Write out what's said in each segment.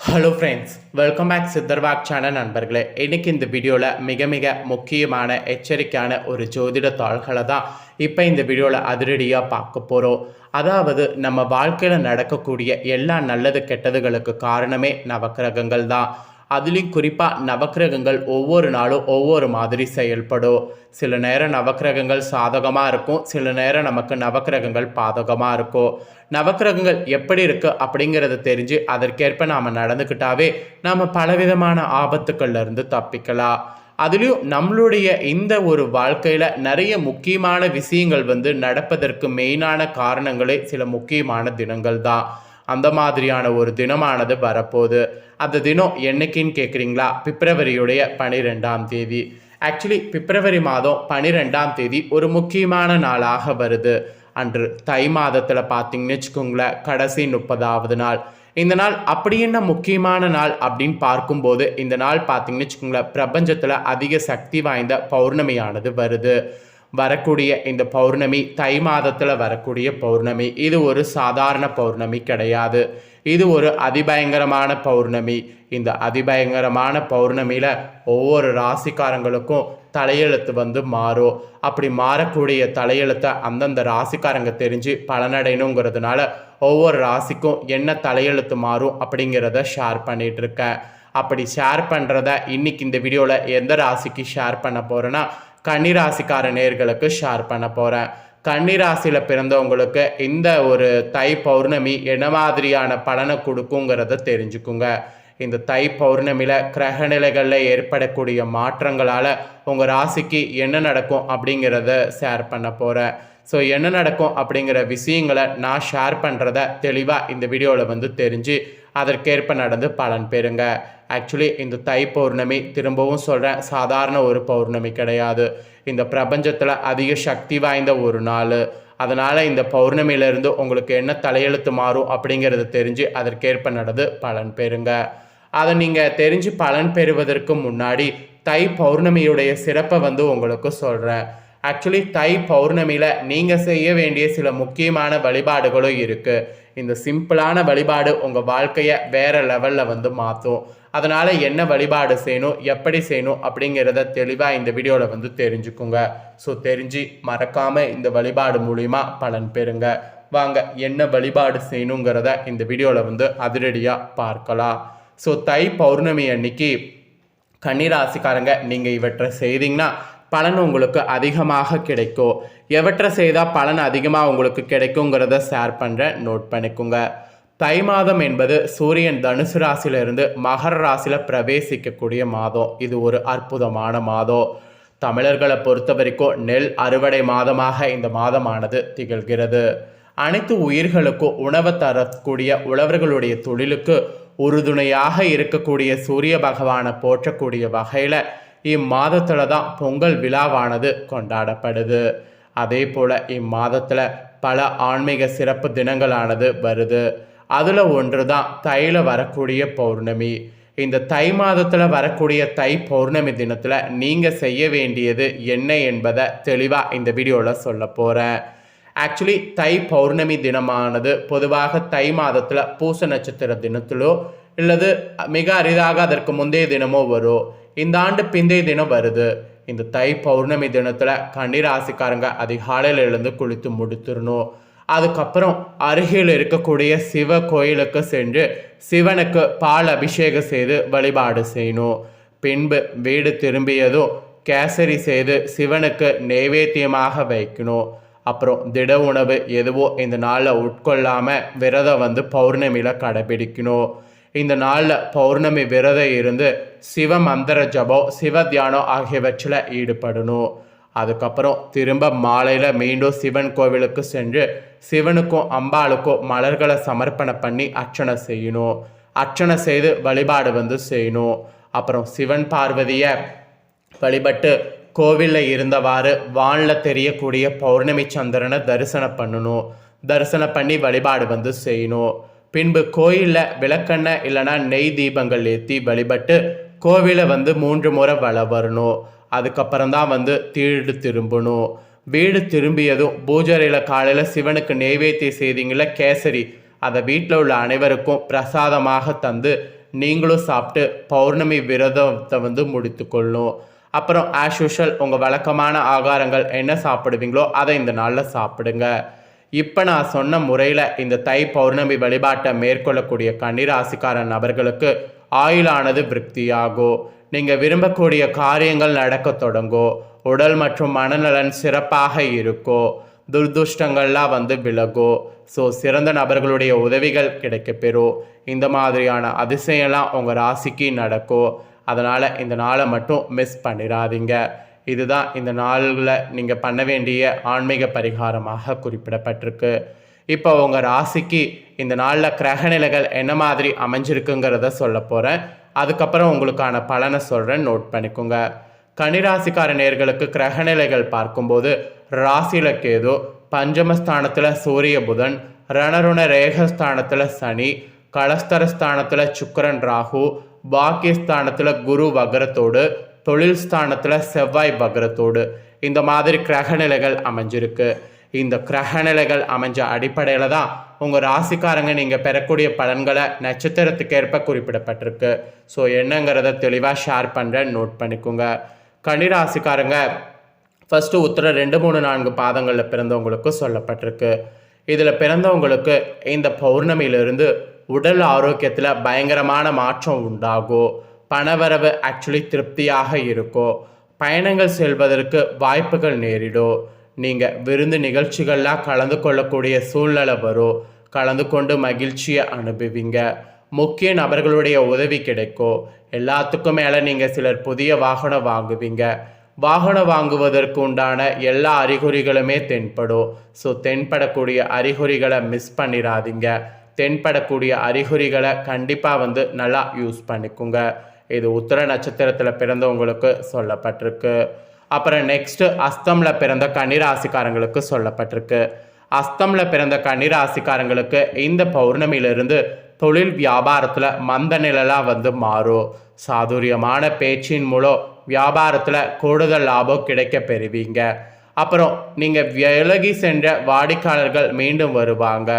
Hello friends welcome back Sitharvak channel நண்பர்களே. இன்னைக்கு இந்த வீடியோவில் மிக மிக முக்கியமான எச்சரிக்கையான ஒரு ஜோதிட தாள்களை தான் இப்போ இந்த வீடியோவில் அதிரடியாக பார்க்க போகிறோம் அதாவது நம்ம வாழ்க்கையில் நடக்கக்கூடிய எல்லா நல்லது கெட்டதுகளுக்கு காரணமே நவக்கிரகங்கள் தான். அதுலேயும் குறிப்பாக நவக்கிரகங்கள் ஒவ்வொரு நாளும் ஒவ்வொரு மாதிரி செயல்படும். சில நேரம் நவக்கிரகங்கள் சாதகமாக இருக்கும் சில நேரம் நமக்கு நவக்கிரகங்கள் பாதகமாக இருக்கும். நவக்கிரகங்கள் எப்படி இருக்குது அப்படிங்கிறத தெரிஞ்சு அதற்கேற்ப நாம் நடந்துக்கிட்டாவே நாம் பலவிதமான ஆபத்துக்கள்லேருந்து தப்பிக்கலாம். அதுலேயும் நம்மளுடைய இந்த ஒரு வாழ்க்கையில் நிறைய முக்கியமான விஷயங்கள் வந்து நடப்பதற்கு மெயினான காரணங்களே சில முக்கியமான தினங்கள் தான் அந்த மாதிரியான ஒரு தினமானது வரப்போகுது. அந்த தினம் என்னைக்குன்னு கேட்குறீங்களா பிப்ரவரியுடைய பனிரெண்டாம் தேதி. ஆக்சுவலி பிப்ரவரி மாதம் பனிரெண்டாம் தேதி ஒரு முக்கியமான நாளாக வருது. அன்று தை மாதத்தில் பார்த்தீங்கன்னு வச்சுக்கோங்களேன் கடைசி முப்பதாவது நாள். இந்த நாள் அப்படி என்ன முக்கியமான நாள் அப்படின்னு பார்க்கும்போது இந்த நாள் பார்த்தீங்கன்னு வச்சுக்கோங்களேன் பிரபஞ்சத்தில் அதிக சக்தி வாய்ந்த பௌர்ணமியானது வருது. வரக்கூடிய இந்த பௌர்ணமி தை மாதத்தில் வரக்கூடிய பௌர்ணமி இது ஒரு சாதாரண பௌர்ணமி கிடையாது. இது ஒரு அதிபயங்கரமான பௌர்ணமி. இந்த அதிபயங்கரமான பௌர்ணமியில் ஒவ்வொரு ராசிக்காரங்களுக்கும் தலையெழுத்து வந்து மாறும். அப்படி மாறக்கூடிய தலையெழுத்தை அந்தந்த ராசிக்காரங்க தெரிஞ்சு பலனடையணுங்கிறதுனால ஒவ்வொரு ராசிக்கும் என்ன தலையெழுத்து மாறும் அப்படிங்கிறத ஷேர் பண்ணிகிட்ருக்கேன் அப்படி ஷேர் பண்ணுறத இன்னைக்கு இந்த வீடியோவில் எந்த ராசிக்கு ஷேர் பண்ண போகிறேன்னா கன்னிராசிக்கார நேர்களுக்கு ஷேர் பண்ண போகிறேன் கன்னிராசியில் பிறந்தவங்களுக்கு இந்த ஒரு தை பௌர்ணமி என்ன மாதிரியான பலனை கொடுக்குங்கிறத தெரிஞ்சுக்குங்க. இந்த தை பௌர்ணமியில் கிரகநிலைகளில் ஏற்படக்கூடிய மாற்றங்களால் உங்கள் ராசிக்கு என்ன நடக்கும் அப்படிங்கிறத ஷேர் பண்ண போகிறேன் ஸோ என்ன நடக்கும் அப்படிங்கிற விஷயங்களை நான் ஷேர் பண்ணுறத தெளிவாக இந்த வீடியோவில் வந்து தெரிஞ்சு அதற்கேற்ப நடந்து பலன் பெறுங்க. ஆக்சுவலி இந்த தை பௌர்ணமி திரும்பவும் சொல்கிறேன் சாதாரண ஒரு பௌர்ணமி கிடையாது. இந்த பிரபஞ்சத்தில் அதிக சக்தி வாய்ந்த ஒரு நாள். அதனால் இந்த பௌர்ணமியிலேருந்து உங்களுக்கு என்ன தலையெழுத்து மாறும் அப்படிங்கிறது தெரிஞ்சு அதற்கேற்ப நடந்து பலன் பெறுங்க. அதை நீங்கள் தெரிஞ்சு பலன் பெறுவதற்கு முன்னாடி தை பௌர்ணமியுடைய சிறப்பை வந்து உங்களுக்கு சொல்கிறேன் ஆக்சுவலி தை பௌர்ணமியில் நீங்கள் செய்ய வேண்டிய சில முக்கியமான வழிபாடுகளும் இருக்குது இந்த சிம்பிளான வழிபாடு உங்கள் வாழ்க்கையை வேறு லெவலில் வந்து மாற்றும் அதனால் என்ன வழிபாடு செய்யணும் எப்படி செய்யணும் அப்படிங்கிறத தெளிவாக இந்த வீடியோவில் வந்து தெரிஞ்சுக்குங்க. ஸோ தெரிஞ்சு மறக்காமல் இந்த வழிபாடு மூலிமா பலன் பெறுங்க. வாங்க என்ன வழிபாடு செய்யணுங்கிறத இந்த வீடியோவில் வந்து அதிரடியாக பார்க்கலாம். ஸோ தை பௌர்ணமி அன்னைக்கு கன்னிராசிக்காரங்க நீங்கள் இவற்றை செய்தீங்கன்னா பலன் உங்களுக்கு அதிகமாக கிடைக்கும். எவற்றை செய்தால் பலன் அதிகமாக உங்களுக்கு கிடைக்குங்கிறத ஷேர் பண்ணுறேன் நோட் பண்ணிக்கோங்க. தை மாதம் என்பது சூரியன் தனுசு ராசியிலிருந்து மகர ராசியில் பிரவேசிக்கக்கூடிய மாதம். இது ஒரு அற்புதமான மாதம். தமிழர்களை பொறுத்த வரைக்கும் நெல் அறுவடை மாதமாக இந்த மாதமானது திகழ்கிறது. அனைத்து உயிர்களுக்கும் உணவு தரக்கூடிய உழவர்களுடைய தொழிலுக்கு உறுதுணையாக இருக்கக்கூடிய சூரிய பகவானை போற்றக்கூடிய வகையில் இம்மாதத்தில் தான் பொங்கல் விழாவானது கொண்டாடப்படுது. அதே போல் இம்மாதத்தில் பல ஆன்மீக சிறப்பு தினங்களானது வருது. அதில் ஒன்று தான் தையில் வரக்கூடிய பௌர்ணமி. இந்த தை மாதத்தில் வரக்கூடிய தை பௌர்ணமி தினத்தில் நீங்கள் செய்ய வேண்டியது என்ன என்பதை தெளிவாக இந்த வீடியோவில் சொல்ல போகிறேன் ஆக்சுவலி தை பௌர்ணமி தினமானது பொதுவாக தை மாதத்தில் பூச நட்சத்திர தினத்திலோ இல்லது மிக அரிதாக அதற்கு முந்தைய தினமோ வரும். இந்த ஆண்டு பிந்தைய தினம் வருது. இந்த தை பௌர்ணமி தினத்தில் கன்னிராசிக்காரங்க அதிகாலையில் எழுந்து குளித்து முடித்துடணும் அதுக்கப்புறம் அருகில் இருக்கக்கூடிய சிவ கோயிலுக்கு சென்று சிவனுக்கு பால் அபிஷேகம் செய்து வழிபாடு செய்யணும். பின்பு வீடு திரும்பியதும் கேசரி செய்து சிவனுக்கு நைவேத்தியமாக வைக்கணும். அப்புறம் திட உணவு எதுவோ இந்த நாளில் உட்கொள்ளாமல் விரதம் வந்து பௌர்ணமியில் கடைபிடிக்கணும். இந்த நாளில் பௌர்ணமி விரதம் இருந்து சிவ மந்திர ஜபம் சிவ தியானம் ஆகியவற்றில் ஈடுபடணும். அதுக்கப்புறம் திரும்ப மாலையில் மீண்டும் சிவன் கோவிலுக்கு சென்று சிவனுக்கும் அம்பாளுக்கும் மலர்களை சமர்ப்பணம் பண்ணி அர்ச்சனை செய்யணும். அர்ச்சனை செய்து வழிபாடு வந்து செய்யணும். அப்புறம் சிவன் பார்வதியை வழிபட்டு கோவிலில் இருந்தவாறு வானில் தெரியக்கூடிய பௌர்ணமி சந்திரனை தரிசனம் பண்ணணும். தரிசனம் பண்ணி வழிபாடு வந்து செய்யணும். பின்பு கோயிலில் விளக்கெண்ணெய் இல்லைன்னா நெய் தீபங்கள் ஏற்றி வழிபட்டு கோவிலை வந்து மூன்று முறை வள வரணும். அதுக்கப்புறம் தான் வந்து தீடு திரும்பணும். வீடு திரும்பியதும் பூஜரையில் காலையில் சிவனுக்கு நெய்வேத்திய செய்தீங்கள கேசரி. அதை வீட்டில் உள்ள அனைவருக்கும் பிரசாதமாக தந்து நீங்களும் சாப்பிட்டு பௌர்ணமி விரதத்தை வந்து முடித்துக்கொள்ளணும் அப்புறம் ஆஸ் யூஷுவல் உங்கள் வழக்கமான ஆகாரங்கள் என்ன சாப்பிடுவீங்களோ அதை இந்த நாளில் சாப்பிடுங்க. இப்போ நான் சொன்ன முறையில் இந்த தை பௌர்ணமி வழிபாட்டை மேற்கொள்ளக்கூடிய கன்னிராசிக்கார நபர்களுக்கு ஆயுளானது விருப்தியாகும் நீங்கள் விரும்பக்கூடிய காரியங்கள் நடக்க தொடங்கும் உடல் மற்றும் மனநலன் சிறப்பாக இருக்கும் துர்துஷ்டங்கள்லாம் வந்து விலகும் ஸோ சிறந்த நபர்களுடைய உதவிகள் கிடைக்கப்பெறும் இந்த மாதிரியான அதிசயம்லாம் உங்கள் ராசிக்கு நடக்கும் அதனால் இந்த நாளை மட்டும் மிஸ் பண்ணிடாதீங்க இதுதான் இந்த நாளில் நீங்கள் பண்ண வேண்டிய ஆன்மீக பரிகாரமாக குறிப்பிடப்பட்டிருக்கு. இப்போ உங்கள் ராசிக்கு இந்த நாளில் கிரகநிலைகள் என்ன மாதிரி அமைஞ்சிருக்குங்கிறத சொல்ல போகிறேன் அதுக்கப்புறம் உங்களுக்கான பலனை சொல்கிறேன் நோட் பண்ணிக்கோங்க. கனிராசிக்கார நேர்களுக்கு கிரகநிலைகள் பார்க்கும்போது ராசியில் கேது பஞ்சமஸ்தானத்தில் சூரிய புதன் ரணருண ரேகஸ்தானத்தில் சனி கலஸ்தரஸ்தானத்தில் சுக்கரன் ராகு பாக்கியஸ்தானத்தில் குரு வக்ரத்தோடு தொழில் ஸ்தானத்தில் செவ்வாய் வக்ரத்தோடு. இந்த மாதிரி கிரகநிலைகள் அமைஞ்சிருக்கு. இந்த கிரக நிலைகள் அமைஞ்ச அடிப்படையில் தான் உங்கள் ராசிக்காரங்க நீங்கள் பெறக்கூடிய பலன்களை நட்சத்திரத்துக்கு ஏற்ப குறிப்பிடப்பட்டிருக்கு. ஸோ என்னங்கிறத தெளிவாக ஷேர் பண்ணுறேன் நோட் பண்ணிக்கோங்க. கன்னிராசிக்காரங்க ஃபஸ்ட்டு உத்தர ரெண்டு மூணு நான்கு பாதங்களில் பிறந்தவங்களுக்கு சொல்லப்பட்டிருக்கு. இதில் பிறந்தவங்களுக்கு இந்த பௌர்ணமியிலிருந்து உடல் ஆரோக்கியத்தில் பயங்கரமான மாற்றம் உண்டாகும். பணவரவு ஆக்சுவலி திருப்தியாக இருக்கும். பயணங்கள் செல்வதற்கு வாய்ப்புகள் நேரிடும். நீங்கள் விருந்து நிகழ்ச்சிகள்லாம் கலந்து கொள்ளக்கூடிய சூழ்நிலை வரும். கலந்து கொண்டு மகிழ்ச்சியை அனுபவிங்க. முக்கிய நபர்களுடைய உதவி கிடைக்கும். எல்லாத்துக்கும் மேலே நீங்கள் சிலர் புதிய வாகனம் வாங்குவீங்க. வாகனம் வாங்குவதற்கு உண்டான எல்லா அறிகுறிகளுமே தென்படும். ஸோ தென்படக்கூடிய அறிகுறிகளை மிஸ் பண்ணிடாதீங்க தென்படக்கூடிய அறிகுறிகளை கண்டிப்பாக வந்து நல்லா யூஸ் பண்ணிக்கோங்க. இது உத்தர நட்சத்திரத்தில் பிறந்தவங்களுக்கு சொல்லப்பட்டிருக்கு. அப்புறம் நெக்ஸ்ட்டு அஸ்தமில் பிறந்த கன்னிராசிக்காரங்களுக்கு சொல்லப்பட்டிருக்கு. அஸ்தமில் பிறந்த கன்னிராசிக்காரங்களுக்கு இந்த பௌர்ணமியிலிருந்து தொழில் வியாபாரத்தில் மந்த நிழலாக வந்து மாறும். சாதுரியமான பேச்சின் மூலம் வியாபாரத்தில் கூடுதல் லாபம் கிடைக்க பெறுவீங்க. அப்புறம் நீங்கள் விலகி சென்ற வாடிக்கையாளர்கள் மீண்டும் வருவாங்க.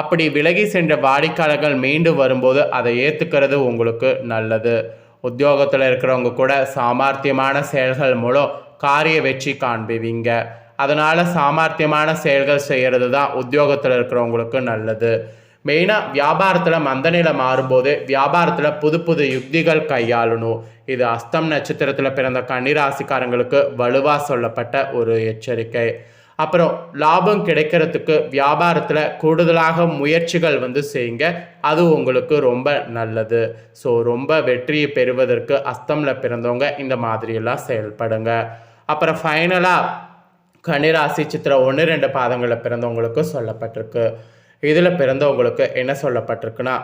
அப்படி விலகி சென்ற வாடிக்கையாளர்கள் மீண்டும் வரும்போது அதை ஏற்றுக்கிறது உங்களுக்கு நல்லது. உத்தியோகத்தில் இருக்கிறவங்க கூட சாமர்த்தியமான செயல்கள் மூலம் காரிய வெற்றி காண்பிவிங்க. அதனால் சாமர்த்தியமான செயல்கள் செய்கிறது தான் உத்தியோகத்தில் இருக்கிறவங்களுக்கு நல்லது. மெயினாக வியாபாரத்தில் மந்தநிலை மாறும்போது வியாபாரத்தில் புது புது யுக்திகள் கையாளணும். இது அஸ்தம் நட்சத்திரத்தில் பிறந்த கன்னிராசிக்காரங்களுக்கு வலுவாக சொல்லப்பட்ட ஒரு எச்சரிக்கை. அப்புறம் லாபம் கிடைக்கிறதுக்கு வியாபாரத்தில் கூடுதலாக முயற்சிகள் வந்து செய்யுங்க. அது உங்களுக்கு ரொம்ப நல்லது. ஸோ ரொம்ப வெற்றியை பெறுவதற்கு அஸ்தமில் பிறந்தவங்க இந்த மாதிரியெல்லாம் செயல்படுங்க. அப்புறம் ஃபைனலாக கன்னிராசி சித்திரம் ஒன்று ரெண்டு பாதங்களில் பிறந்தவங்களுக்கு சொல்லப்பட்டிருக்கு. இதில் பிறந்தவங்களுக்கு என்ன சொல்லப்பட்டிருக்குன்னா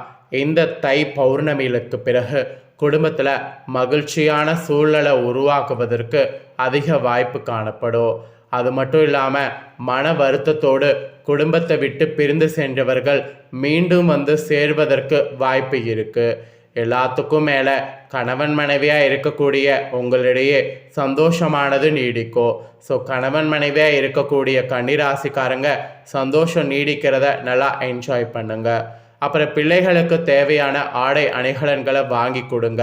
இந்த தை பௌர்ணமிகளுக்கு பிறகு குடும்பத்தில் மகிழ்ச்சியான சூழ்நிலை உருவாக்குவதற்கு அதிக வாய்ப்பு காணப்படும். அது மட்டும் இல்லாமல் மன வருத்தத்தோடு குடும்பத்தை விட்டு பிரிந்து சென்றவர்கள் மீண்டும் வந்து சேர்வதற்கு வாய்ப்பு இருக்குது எல்லாத்துக்கும் மேலே கணவன் மனைவியாக இருக்கக்கூடிய உங்களிடையே சந்தோஷமானது நீடிக்கும் ஸோ கணவன் மனைவியாக இருக்கக்கூடிய கன்னிராசிக்காரங்க சந்தோஷம் நீடிக்கிறத நல்லா என்ஜாய் பண்ணுங்க. அப்புறம் பிள்ளைகளுக்கு தேவையான ஆடை அணிகலன்களை வாங்கி கொடுங்க.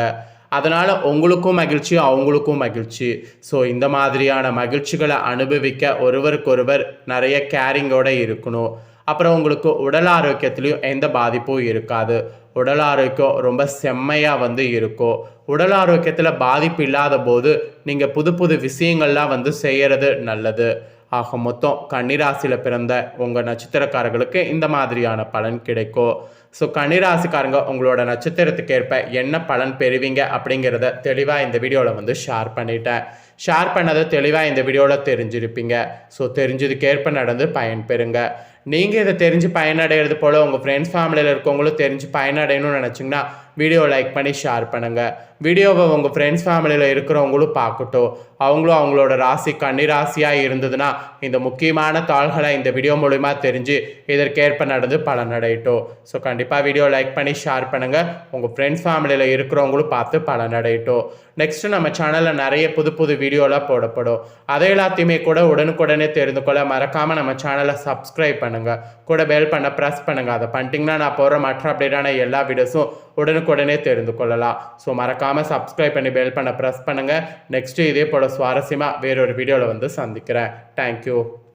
அதனால் உங்களுக்கும் மகிழ்ச்சி அவங்களுக்கும் மகிழ்ச்சி. ஸோ இந்த மாதிரியான மகிழ்ச்சிகளை அனுபவிக்க ஒருவருக்கொருவர் நிறைய கேரிங்கோடு இருக்கணும். அப்புறம் உங்களுக்கு உடல் ஆரோக்கியத்துலேயும் எந்த பாதிப்பும் இருக்காது. உடல் ஆரோக்கியம் ரொம்ப செம்மையாக வந்து இருக்கும். உடல் ஆரோக்கியத்தில் பாதிப்பு இல்லாத போது நீங்கள் புது புது விஷயங்கள்லாம் வந்து செய்கிறது நல்லது. ஆக மொத்தம் கன்னிராசியில் பிறந்த உங்கள் நட்சத்திரக்காரர்களுக்கு இந்த மாதிரியான பலன் கிடைக்கும். ஸோ கன்னிராசிக்காரங்க உங்களோட நட்சத்திரத்துக்கு ஏற்ப என்ன பலன் பெறுவீங்க அப்படிங்கிறத தெளிவாக இந்த வீடியோவில் வந்து ஷேர் பண்ணிட்டேன். ஷேர் பண்ணதை தெளிவாக இந்த வீடியோவில் தெரிஞ்சிருப்பீங்க. ஸோ தெரிஞ்சதுக்கேற்ப நடந்து பயன்பெறுங்க. நீங்கள் இதை தெரிஞ்சு பயனடைகிறது போல் உங்கள் ஃப்ரெண்ட்ஸ் ஃபேமிலியில் இருக்கவங்களும் தெரிஞ்சு பயனடையணும்னு நினச்சிங்கன்னா வீடியோ லைக் பண்ணி ஷேர் பண்ணுங்கள் வீடியோவை உங்கள் ஃப்ரெண்ட்ஸ் ஃபேமிலியில் இருக்கிறவங்களும் பார்க்கட்டும். அவங்களும் அவங்களோட ராசி கன்னிராசியாக இருந்ததுன்னா இந்த முக்கியமான தாள்களை இந்த வீடியோ மூலிமா தெரிஞ்சு இதற்கேற்ப நடந்து பலனடையட்டும் ஸோ கண்டிப்பாக வீடியோ லைக் பண்ணி ஷேர் பண்ணுங்கள் உங்கள் ஃப்ரெண்ட்ஸ் ஃபேமிலியில் இருக்கிறவங்களும் பார்த்து பலனடையட்டும் நெக்ஸ்ட்டு நம்ம சேனலில் நிறைய புது புது வீடியோலாம் போடப்படும். அதை எல்லாத்தையுமே கூட உடனுக்குடனே தெரிந்து கொள்ள மறக்காமல் நம்ம சேனலை சப்ஸ்கிரைப் பண்ணுங்கள் கூட பெல் பண்ண ப்ரெஸ் பண்ணுங்கள் அதை பண்ணிட்டீங்கன்னா நான் போகிற மற்ற அப்டேட்டான எல்லா வீடியோஸும் உடனுக்கு உடனுக்குடனே தெரிந்து கொள்ளலாம். ஸோ மறக்காமல் சப்ஸ்கிரைப் பண்ணி பெல் பண்ண ப்ரெஸ் பண்ணுங்கள் நெக்ஸ்ட்டு இதே போல் சுவாரஸ்யமாக வேறொரு வீடியோவில் வந்து சந்திக்கிறேன். தேங்க்யூ